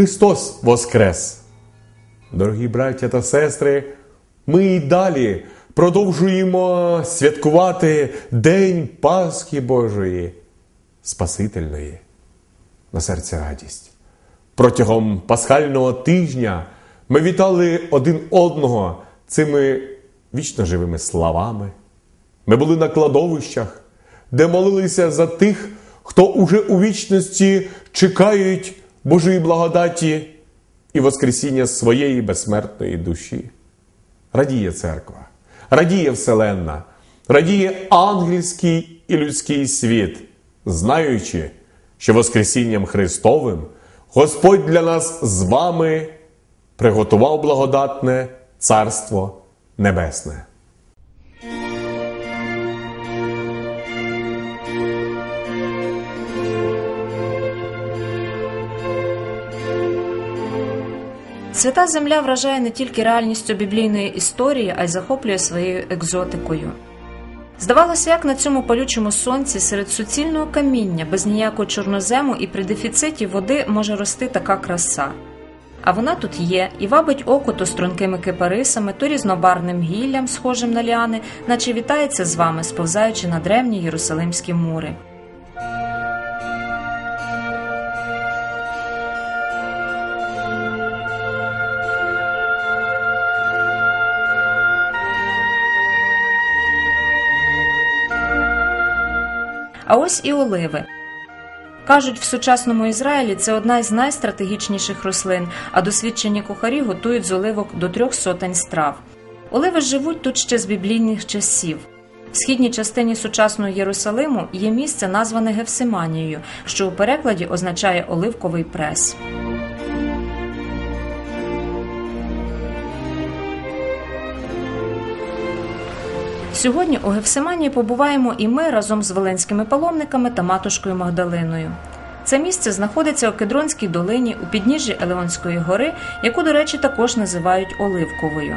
Христос Воскрес! Дорогі браття та сестри, ми і далі продовжуємо святкувати День Пасхи Божої, Спасительної на серці радість. Протягом пасхального тижня ми вітали один одного цими вічно живими словами. Ми були на кладовищах, де молилися за тих, хто уже у вічності чекають Божої благодаті і Воскресіння своєї безсмертної душі. Радіє церква, радіє Вселенна, радіє ангельський і людський світ, знаючи, що Воскресінням Христовим Господь для нас з вами приготував благодатне Царство Небесне. Свята земля вражає не тільки реальністю біблійної історії, а й захоплює своєю екзотикою. Здавалося, як на цьому палючому сонці серед суцільного каміння, без ніякого чорнозему і при дефіциті води може рости така краса. А вона тут є і вабить око то стрункими кипарисами, то різнобарним гіллям, схожим на ліани, наче вітається з вами, сповзаючи на древні єрусалимські мури. А ось і оливи. Кажуть, в сучасному Ізраїлі це одна із найстратегічніших рослин, а досвідчені кухарі готують з оливок до трьох сотень страв. Оливи живуть тут ще з біблійних часів. В східній частині сучасного Єрусалиму є місце, назване Гефсиманією, що у перекладі означає оливковий прес. Сьогодні у Гефсиманії побуваємо і ми разом з Веленськими паломниками та матушкою Магдалиною. Це місце знаходиться у Кедронській долині у підніжжі Елеонської гори, яку, до речі, також називають Оливковою.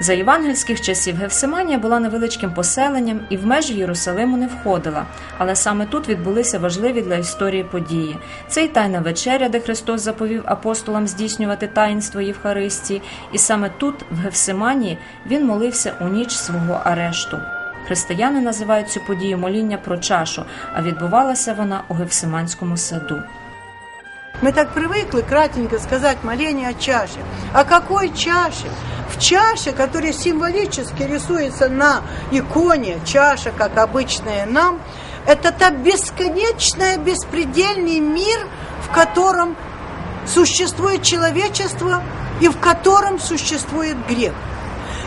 За євангельських часів Гефсиманія була невеличким поселенням і в межі Єрусалиму не входила, але саме тут відбулися важливі для історії події. Це й тайна вечеря, де Христос заповів апостолам здійснювати таїнство Євхаристії, і саме тут, в Гефсиманії, він молився у ніч свого арешту. Християни називають цю подію моління про чашу, а відбувалася вона у Гефсиманському саду. Мы так привыкли кратенько сказать моление о чаше. О какой чаше? В чаше, которая символически рисуется на иконе, чаша, как обычная нам, это та бесконечная, беспредельный мир, в котором существует человечество и в котором существует грех.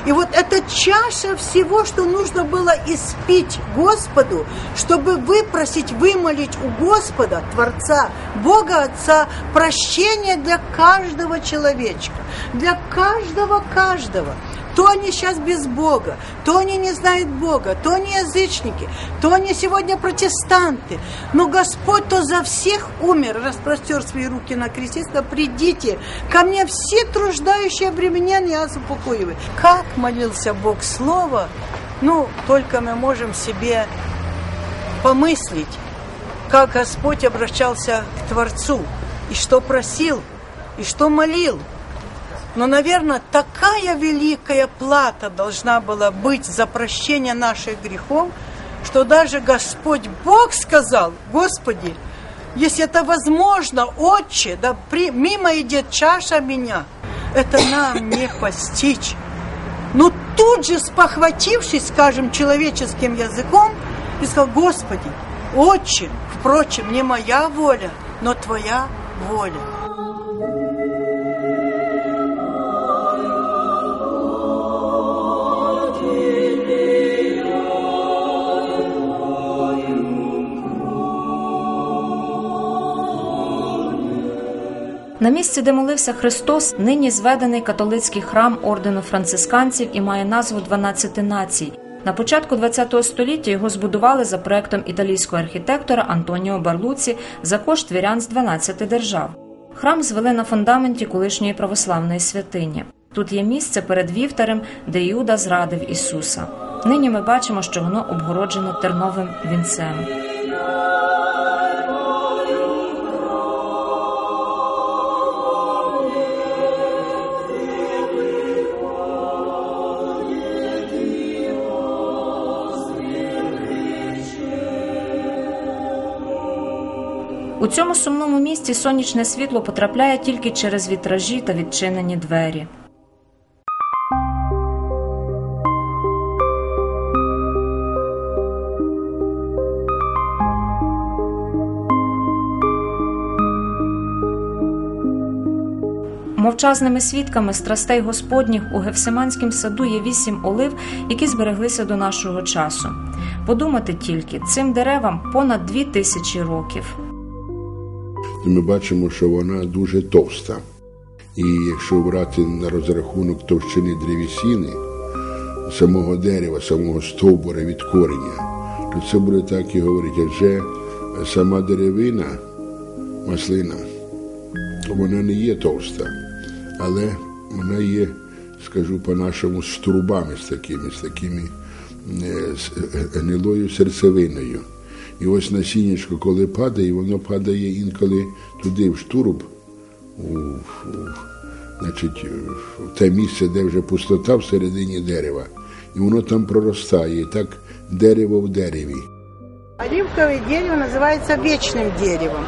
И вот эта чаша всего, что нужно было испить Господу, чтобы выпросить, вымолить у Господа, Творца, Бога Отца, прощение для каждого человечка, для каждого-каждого. То они сейчас без Бога, то они не знают Бога, то они язычники, то они сегодня протестанты. Но Господь то за всех умер, распростер свои руки на кресте, придите ко мне все труждающие обремененные, я запокоиваю. Как молился Бог Слово, ну, только мы можем себе помыслить, как Господь обращался к Творцу, и что просил, и что молил. Но, наверное, такая великая плата должна была быть за прощение наших грехов, что даже Господь Бог сказал, Господи, если это возможно, Отче, да при, мимо идет чаша меня, это нам не постичь. Но тут же спохватившись, скажем, человеческим языком, и сказал, Господи, Отче, впрочем, не моя воля, но Твоя воля. На місці, де молився Христос, нині зведений католицький храм ордену францисканців і має назву «12 націй. На початку ХХ століття його збудували за проектом італійського архітектора Антоніо Барлуці за кошт вірян з 12 держав. Храм звели на фундаменті колишньої православної святині. Тут є місце перед вівтарем, де Іуда зрадив Ісуса. Нині ми бачимо, що воно обгороджене терновим вінцем. У цьому сумному місці сонячне світло потрапляє тільки через вітражі та відчинені двері. Мовчазними свідками страстей Господніх у Гефсиманському саду є вісім олив, які збереглися до нашого часу. Подумати тільки, цим деревам понад дві тисячі років. Ми бачимо, що вона дуже товста. І якщо брати на розрахунок товщини древесини, самого дерева, самого стовбура від кореня, то це буде так і говорити, адже сама деревина, маслина, вона не є товста, але вона є, скажу по-нашому, з трубами з такими, з такими е, гнилою серцевиною. І ось насіннячко, коли падає, воно падає інколи туди, в штуруб, у, у, значить, в те місце, де вже пустота всередині дерева. І воно там проростає, так дерево в дереві. Оливковое дерево называется вечным деревом.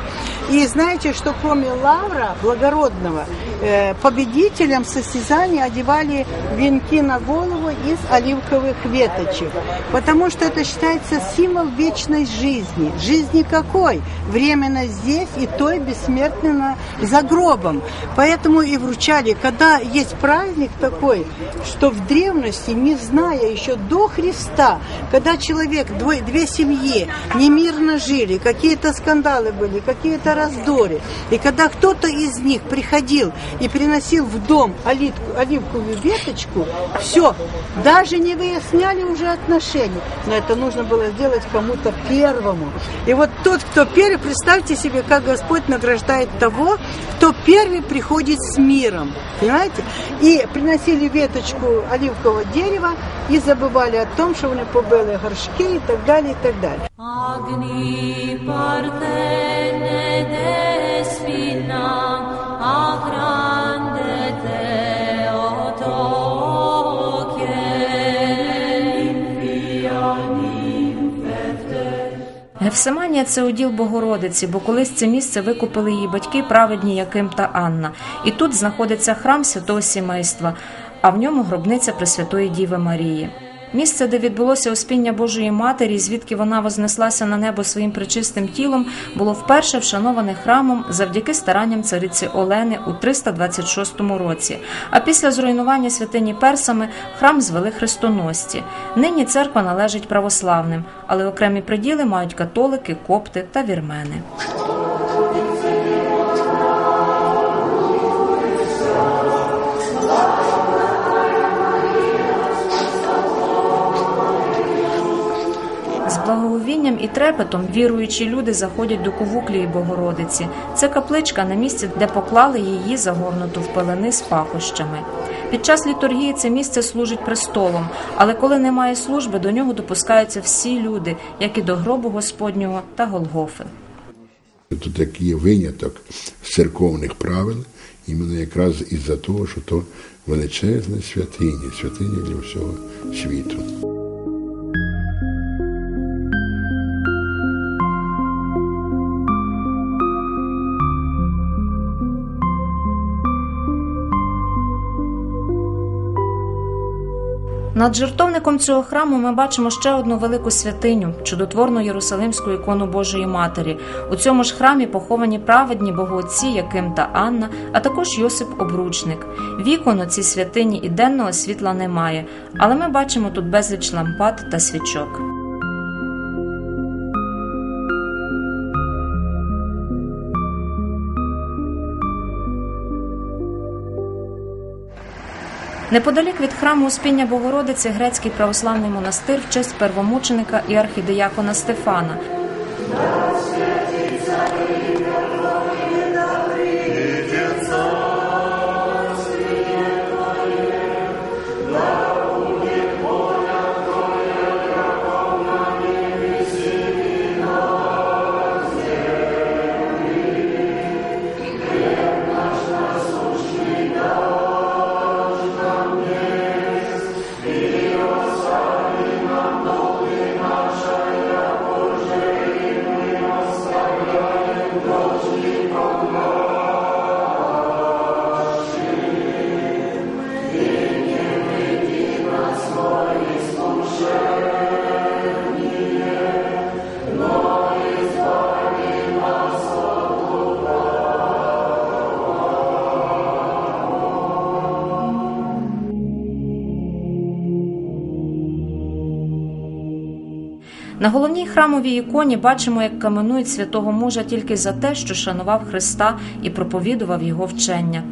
И знаете, что кроме лавра благородного, э, победителям состязания одевали венки на голову из оливковых веточек. Потому что это считается символ вечной жизни. Жизни какой? Временно здесь и той бессмертно за гробом. Поэтому и вручали, когда есть праздник такой, что в древности, не зная еще до Христа, когда человек, две семьи немирно жили, какие-то скандалы были, какие-то раздоры. И когда кто-то из них приходил и приносил в дом оливку, оливковую веточку, все, даже не выясняли уже отношения. Но это нужно было сделать кому-то первому. И вот тот, кто первый, представьте себе, как Господь награждает того, кто первый приходит с миром. Понимаете? И приносили веточку оливкового дерева и забывали о том, что они побили горшки и так далее, и так далее. Agni partene Гефсиманія це уділ Богородиці, бо колись це місце викупили її батьки, праведні Яким та Анна. І тут знаходиться храм святого сімейства, а в ньому гробниця Пресвятої Діви Марії. Місце, де відбулося успіння Божої Матері, звідки вона вознеслася на небо своїм причистим тілом, було вперше вшановане храмом завдяки старанням цариці Олени у 326 році. А після зруйнування святині персами храм звели хрестоносці. Нині церква належить православним, але окремі приділи мають католики, копти та вірмени. Благоговінням і трепетом віруючі люди заходять до Кувуклії Богородиці. Це капличка на місці, де поклали її загорнуту в пелени з пахощами. Під час літургії це місце служить престолом, але коли немає служби, до нього допускаються всі люди, як і до гробу Господнього та Голгофи. Тут такий є виняток церковних правил, іменно якраз із-за того, що то величезна святиня, святиня для всього світу. Над жертовником цього храму ми бачимо ще одну велику святиню чудотворну Єрусалимську ікону Божої Матері. У цьому ж храмі поховані праведні богоотці Яким та Анна, а також Йосип Обручник. Вікон у цій святині і денного світла немає, але ми бачимо тут безліч лампад та свічок. Неподалік від храму Успіння Богородиці грецький православний монастир в честь первомученика і архідеякона Стефана. На головній храмовій іконі бачимо, як каменують святого мужа тільки за те, що шанував Христа і проповідував його вчення.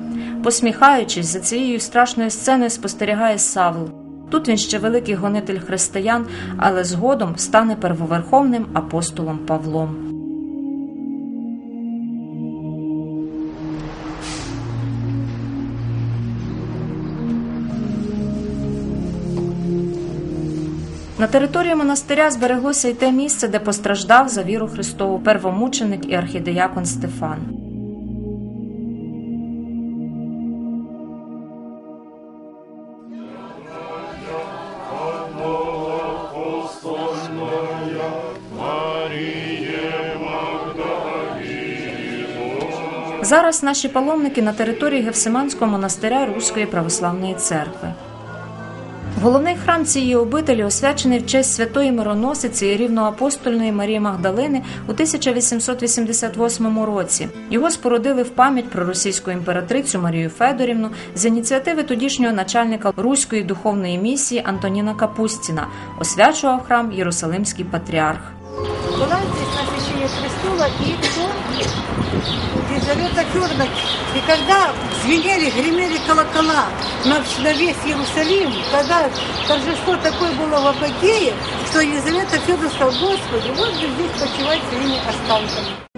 Посміхаючись, за цією страшною сценою спостерігає Савл. Тут він ще великий гонитель християн, але згодом стане первоверховним апостолом Павлом. На території монастиря збереглося й те місце, де постраждав за віру Христову первомученик і архідеякон Стефан. Зараз наші паломники на території Гефсиманського монастиря Руської православної церкви. Головний храм цієї обителі освячений в честь святої мироносиці і рівноапостольної Марії Магдалини у 1888 році. Його спорудили в пам'ять про російську імператрицю Марію Федорівну з ініціативи тодішнього начальника руської духовної місії Антоніна Капустіна. Освячував храм Єрусалимський патріарх. Была здесь освящение престола и кто? Елизавета Федоровна. И когда звенели, гремели колокола на, на весь Иерусалим, когда торжество такое было в Апогее, что Елизавета Федоровна сказала, Господи, вот бы здесь почивать своими останками.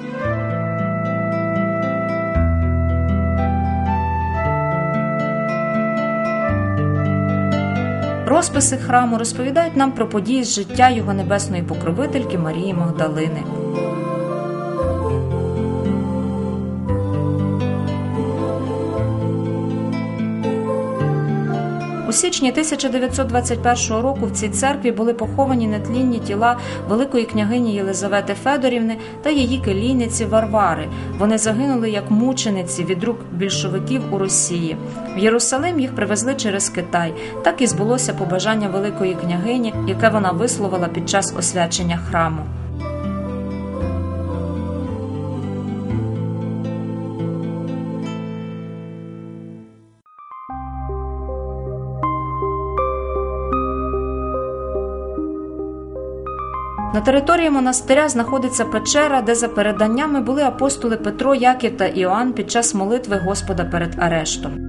Розписи храму розповідають нам про події з життя його небесної покровительки Марії Магдалини. У січні 1921 року в цій церкві були поховані нетлінні тіла великої княгині Єлизавети Федорівни та її келійниці Варвари. Вони загинули як мучениці від рук більшовиків у Росії. В Єрусалим їх привезли через Китай. Так і збулося побажання великої княгині, яке вона висловила під час освячення храму. На території монастиря знаходиться печера, де за переданнями були апостоли Петро, Яків та Іоанн під час молитви Господа перед арештом.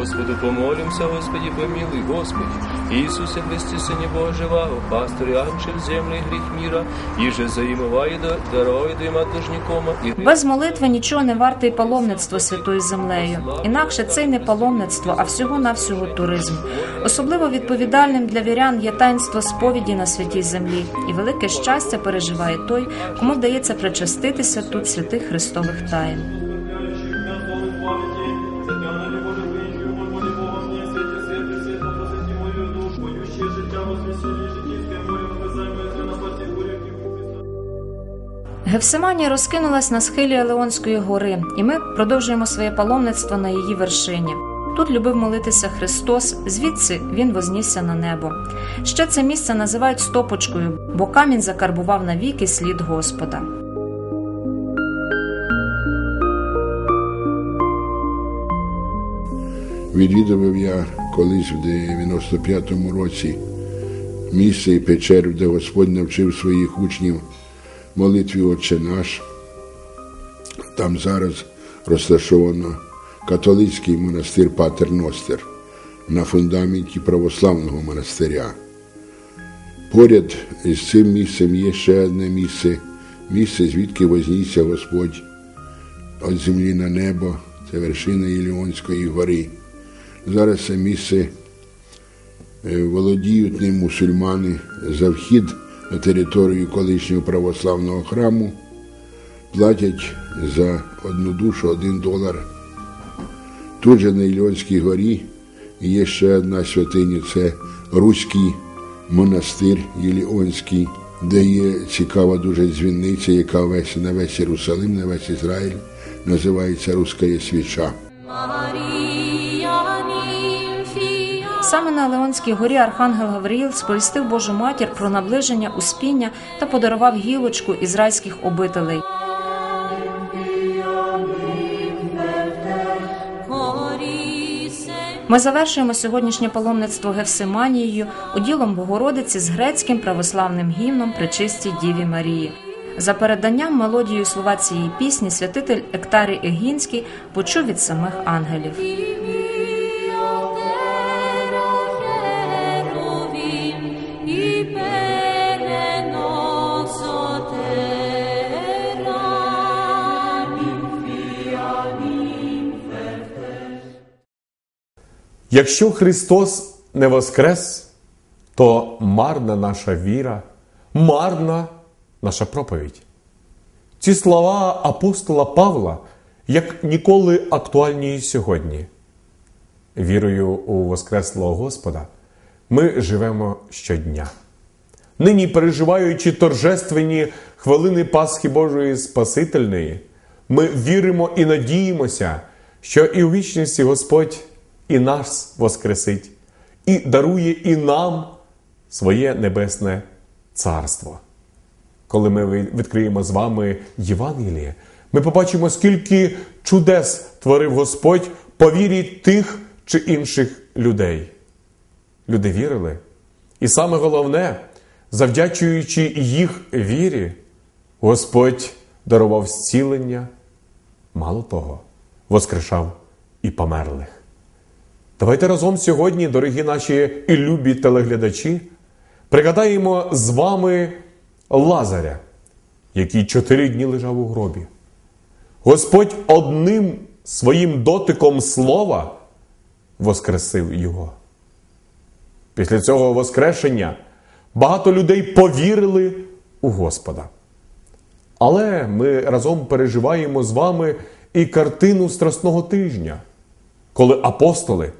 Господу помолимся, Господи, помилуй, Господи. Иисусе Христе, Сыне Божьего, пастырь ангел земли и грех мира, и же заимывай да даруй да има должником, и Без молитви нічого не варте й паломництво святою землею. Інакше це й не паломництво, а всього-навсього туризм. Особливо відповідальним для вірян є таїнство сповіді на святій землі, і велике щастя переживає той, кому вдається причаститися тут святих Христових таїн. Гефсиманія розкинулась на схилі Елеонської гори, і ми продовжуємо своє паломництво на її вершині. Тут любив молитися Христос, звідси він вознісся на небо. Ще це місце називають стопочкою, бо камінь закарбував навіки слід Господа. Відвідував я колись в 95-му році місце і печеру, де Господь навчив своїх учнів молитві Отче наш. Там зараз розташовано католицький монастир Патер Ностер на фундаменті православного монастиря. Поряд із цим місцем є ще одне місце, місце, звідки вознісся Господь від землі на небо, це вершина Іліонської гори. Зараз це місце е, володіють ним мусульмани за вхід територію колишнього православного храму, платять за одну душу один долар. Тут же на Ільонській горі є ще одна святиня, це Руський монастир Єліонський, де є цікава дуже дзвіниця, яка весь на весь Єрусалим, на весь Ізраїль називається Руська свіча. Саме на Леонській горі Архангел Гавриїл сповістив Божу матір про наближення успіння та подарував гілочку ізраїльських обителей. Ми завершуємо сьогоднішнє паломництво Гевсиманією уділом Богородиці з грецьким православним гімном Пречистій Діві Марії. За переданням мелодією слова цієї пісні святитель Ектарій Егінський почув від самих ангелів. Якщо Христос не воскрес, то марна наша віра, марна наша проповідь. Ці слова апостола Павла як ніколи актуальні сьогодні. Вірою у Воскреслого Господа ми живемо щодня. Нині, переживаючи торжественні хвилини Пасхи Божої Спасительної, ми віримо і надіємося, що і у вічності Господь і нас воскресить, і дарує і нам своє небесне царство. Коли ми відкриємо з вами Євангеліє, ми побачимо, скільки чудес творив Господь по вірі тих чи інших людей. Люди вірили. І саме головне, завдячуючи їх вірі, Господь дарував зцілення, мало того, воскрешав і померлих. Давайте разом сьогодні, дорогі наші і любі телеглядачі, пригадаємо з вами Лазаря, який чотири дні лежав у гробі. Господь одним своїм дотиком слова воскресив його. Після цього Воскрешення багато людей повірили у Господа. Але ми разом переживаємо з вами і картину Страсного тижня, коли апостоли,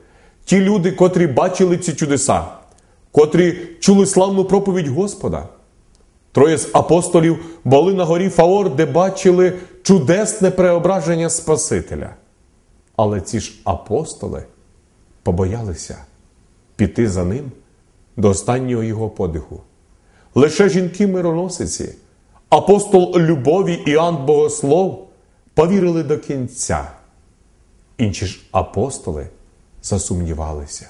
ті люди, котрі бачили ці чудеса, котрі чули славну проповідь Господа. Троє з апостолів були на горі Фаор, де бачили чудесне преображення Спасителя. Але ці ж апостоли побоялися піти за ним до останнього його подиху. Лише жінки-мироносиці, апостол любові Іоанн Богослов повірили до кінця. Інші ж апостоли засумнівалися.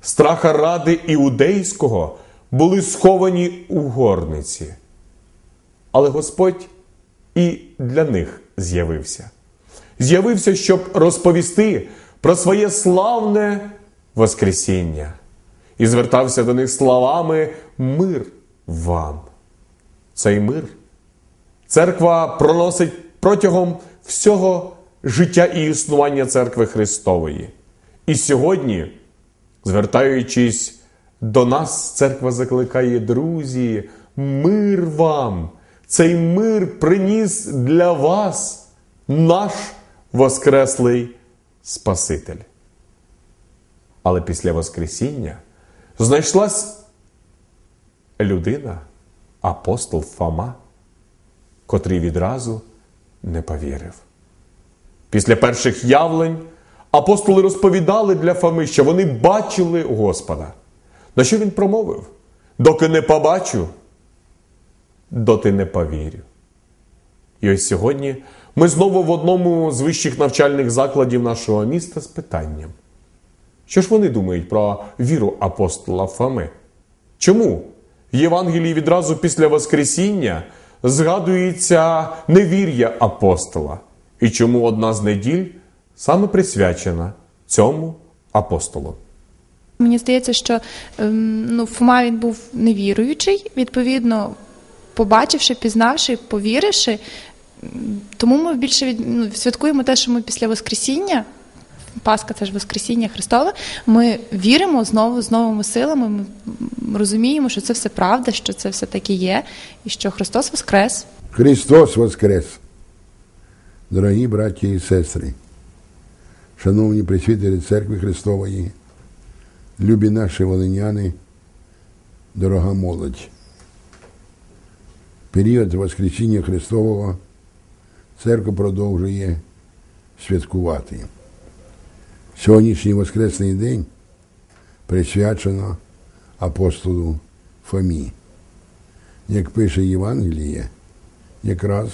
Страха ради іудейського були сховані у горниці. Але Господь і для них з'явився. З'явився, щоб розповісти про своє славне Воскресіння і звертався до них словами Мир вам. Цей мир церква проносить протягом всього життя і існування церкви Христової. І сьогодні, звертаючись до нас, церква закликає друзі, мир вам! Цей мир приніс для вас наш Воскреслий Спаситель. Але після Воскресіння знайшлась людина, апостол Фома, котрий відразу не повірив. Після перших явлень апостоли розповідали для Фоми, що вони бачили Господа. На що він промовив? Доки не побачу, доти не повірю. І ось сьогодні ми знову в одному з вищих навчальних закладів нашого міста з питанням. Що ж вони думають про віру апостола Фоми? Чому в Євангелії відразу після Воскресіння згадується невір'я апостола? І чому одна з неділь саме присвячена цьому апостолу? Мені здається, що ем, ну, Фома він був невіруючий, відповідно, побачивши, пізнавши, повіривши. Тому ми більше від, ну, святкуємо те, що ми після Воскресіння, Пасха це ж Воскресіння Христове, ми віримо знову з новими силами. Ми розуміємо, що це все правда, що це все таки є, і що Христос Воскрес. Христос Воскрес! Дорогі браті і сестри, шановні присвітері Церкви Христової, любі наші волиняни, дорога молодь. Період Воскресіння Христового церква продовжує святкувати. Сьогоднішній Воскресний день присвячено апостолу Фомі. Як пише Євангеліє, якраз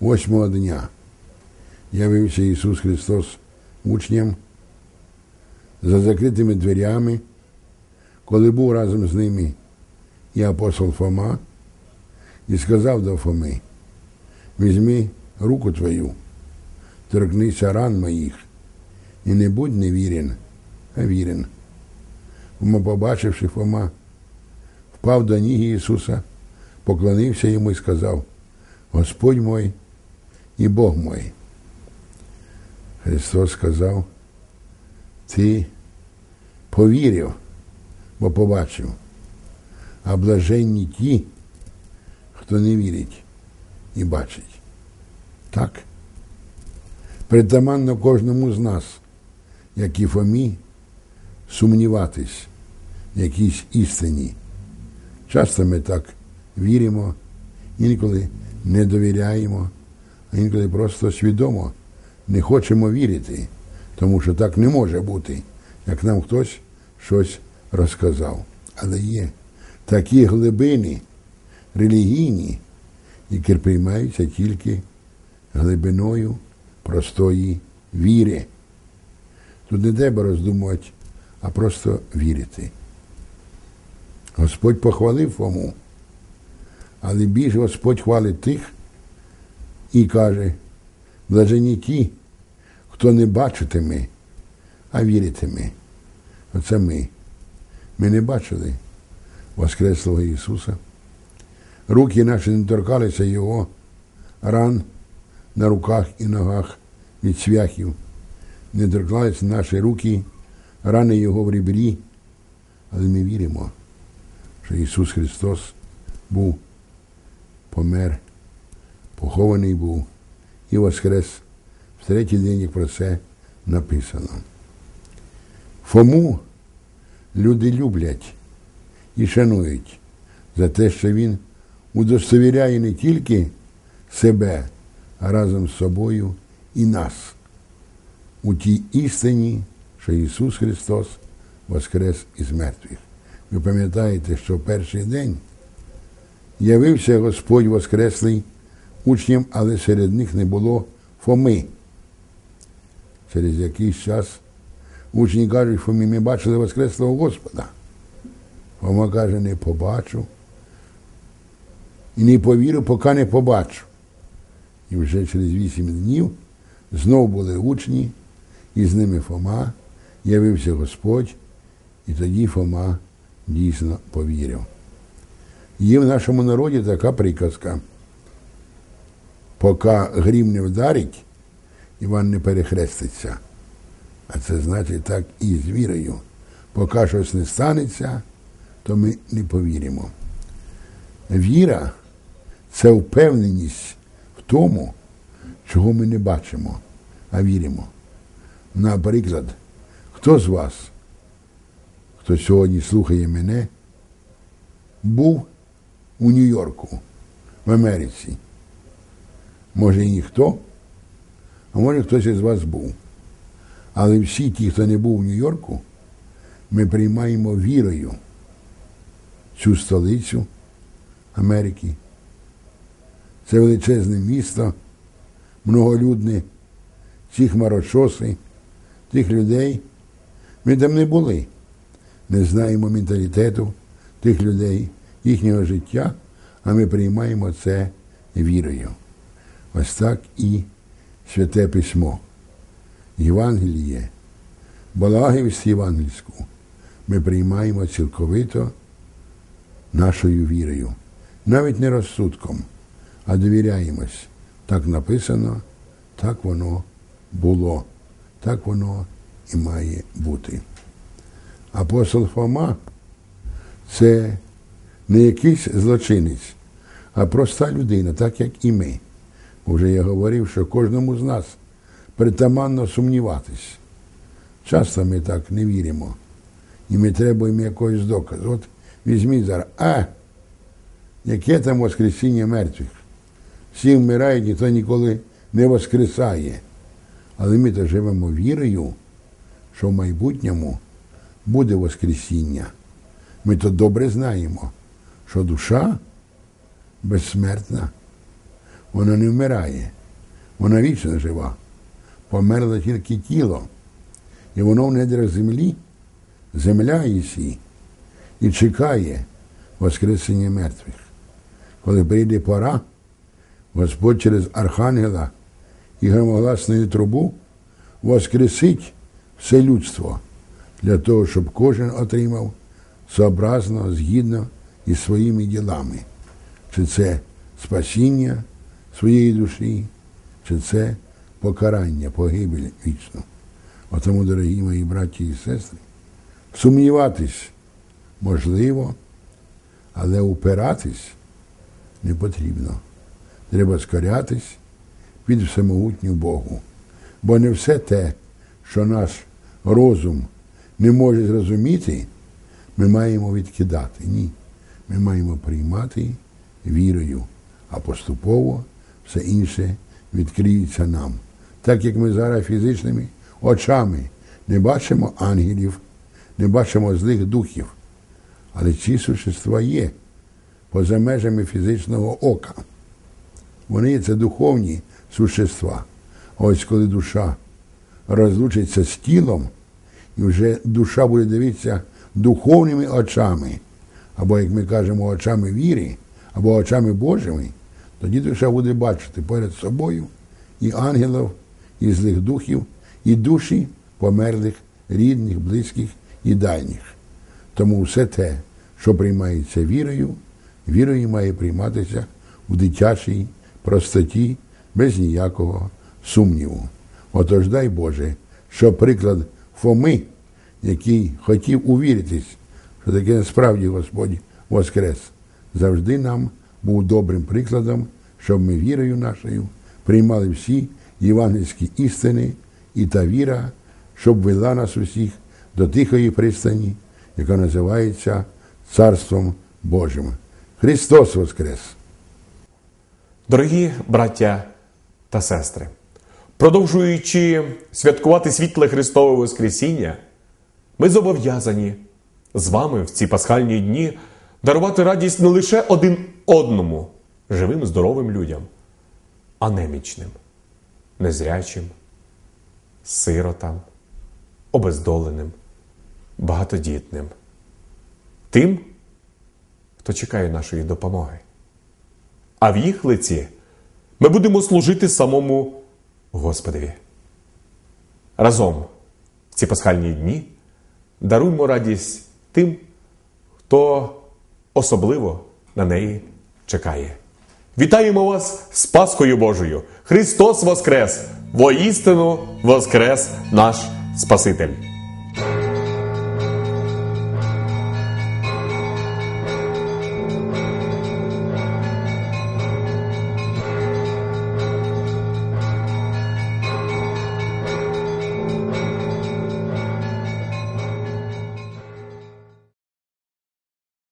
восьмого дня явився Ісус Христос учням за закритими дверями, коли був разом з ними і апостол Фома, і сказав до Фоми, візьми руку твою, торкнися ран моїх, і не будь невірен, а вірен. Фома, побачивши Фома, впав до ніг Ісуса, поклонився йому і сказав, Господь мой і Бог мой. Христос сказав, ти повірив, бо побачив, а блаженні ті, хто не вірить і бачить. Так. Притаманно кожному з нас, як і Фомі, сумніватись в якійсь істині. Часто ми так віримо, інколи не довіряємо, а інколи просто свідомо не хочемо вірити, тому що так не може бути, як нам хтось щось розказав. Але є такі глибини релігійні, які приймаються тільки глибиною простої віри. Тут не треба роздумувати, а просто вірити. Господь похвалив Фому, але більше Господь хвалить тих і каже, блажені ті, хто не бачитиме, а віритиме. Оце ми. Ми не бачили Воскреслого Ісуса. Руки наші не торкалися Його ран на руках і ногах від цвяхів. Не торкалися наші руки, рани Його в ребрі. Але ми віримо, що Ісус Христос був, помер, похований був і воскрес в третій день, про це написано. Фому люди люблять і шанують за те, що він удостовіряє не тільки себе, а разом з собою і нас у тій істині, що Ісус Христос воскрес із мертвих. Ви пам'ятаєте, що в перший день явився Господь Воскреслий учням, але серед них не було Фоми. Через якийсь час учні кажуть, Фомі, ми бачили Воскреслого Господа. Фома каже, не побачу. І не повірю, поки не побачу. І вже через вісім днів знов були учні, і з ними Фома, явився Господь, і тоді Фома дійсно повірив. Є в нашому народі така приказка. Поки грім не вдарить, Іван не перехреститься. А це значить так і з вірою. Поки щось не станеться, то ми не повіримо. Віра це впевненість в тому, чого ми не бачимо, а віримо. Наприклад, хто з вас, хто сьогодні слухає мене, був у Нью-Йорку, в Америці. Може і ніхто, а може хтось із вас був. Але всі ті, хто не був у Нью-Йорку, ми приймаємо вірою цю столицю Америки. Це величезне місто, многолюдне, ці хмарочоси, тих людей. Ми там не були. Не знаємо менталітету тих людей, їхнього життя, а ми приймаємо це вірою. Ось так і святе письмо. Євангеліє, Балагівську євангельську ми приймаємо цілковито нашою вірою, навіть не розсудком, а довіряємось. Так написано, так воно було, так воно і має бути. Апостол Фома це не якийсь злочинець, а проста людина, так як і ми. Уже я говорив, що кожному з нас притаманно сумніватись. Часто ми так не віримо. І ми требуємо якогось доказу. От візьміть зараз, а яке там Воскресіння мертвих? Всі вмирають, ніхто ніколи не воскресає. Але ми то живемо вірою, що в майбутньому буде Воскресіння. Ми то добре знаємо, що душа безсмертна, вона не вмирає, вона вічно жива. Померло тільки тіло. І воно в недрах землі, земля Ісі, і чекає Воскресення мертвих. Коли прийде пора, Господь через архангела і громогласною трубу воскресить все людство для того, щоб кожен отримав сообразно, згідно із своїми ділами. Чи це спасіння своєї душі, чи це покарання, погибель вічну. Отому, дорогі мої браті і сестри, сумніватись можливо, але упиратись не потрібно. Треба скорятись від всемогутню Богу. Бо не все те, що наш розум не може зрозуміти, ми маємо відкидати. Ні. Ми маємо приймати вірою, а поступово все інше відкриється нам. Так як ми зараз фізичними очами не бачимо ангелів, не бачимо злих духів, але ці существа є поза межами фізичного ока. Вони це духовні существа. Ось коли душа розлучиться з тілом, і вже душа буде дивитися духовними очами, або, як ми кажемо, очами віри, або очами Божими, тоді душа буде бачити перед собою і ангелів, і злих духів, і душі померлих, рідних, близьких і дальніх. Тому все те, що приймається вірою, вірою має прийматися в дитячій простоті, без ніякого сумніву. Отож, дай Боже, що приклад Фоми, який хотів увіритись, що таке насправді Господь Воскрес, завжди нам був добрим прикладом, щоб ми вірою нашою приймали всі євангельські істини і та віра, щоб вела нас усіх до тихої пристані, яка називається Царством Божим. Христос Воскрес! Дорогі браття та сестри, продовжуючи святкувати світле Христове Воскресіння, ми зобов'язані з вами в ці пасхальні дні дарувати радість не лише один одному, живим, здоровим людям, а немічним, незрячим, сиротам, обездоленим, багатодітним, тим, хто чекає нашої допомоги. А в їх лиці ми будемо служити самому Господові. Разом в ці пасхальні дні даруймо радість тим, хто особливо на неї чекає. Вітаємо вас з Пасхою Божою! Христос Воскрес! Воістину Воскрес наш Спаситель!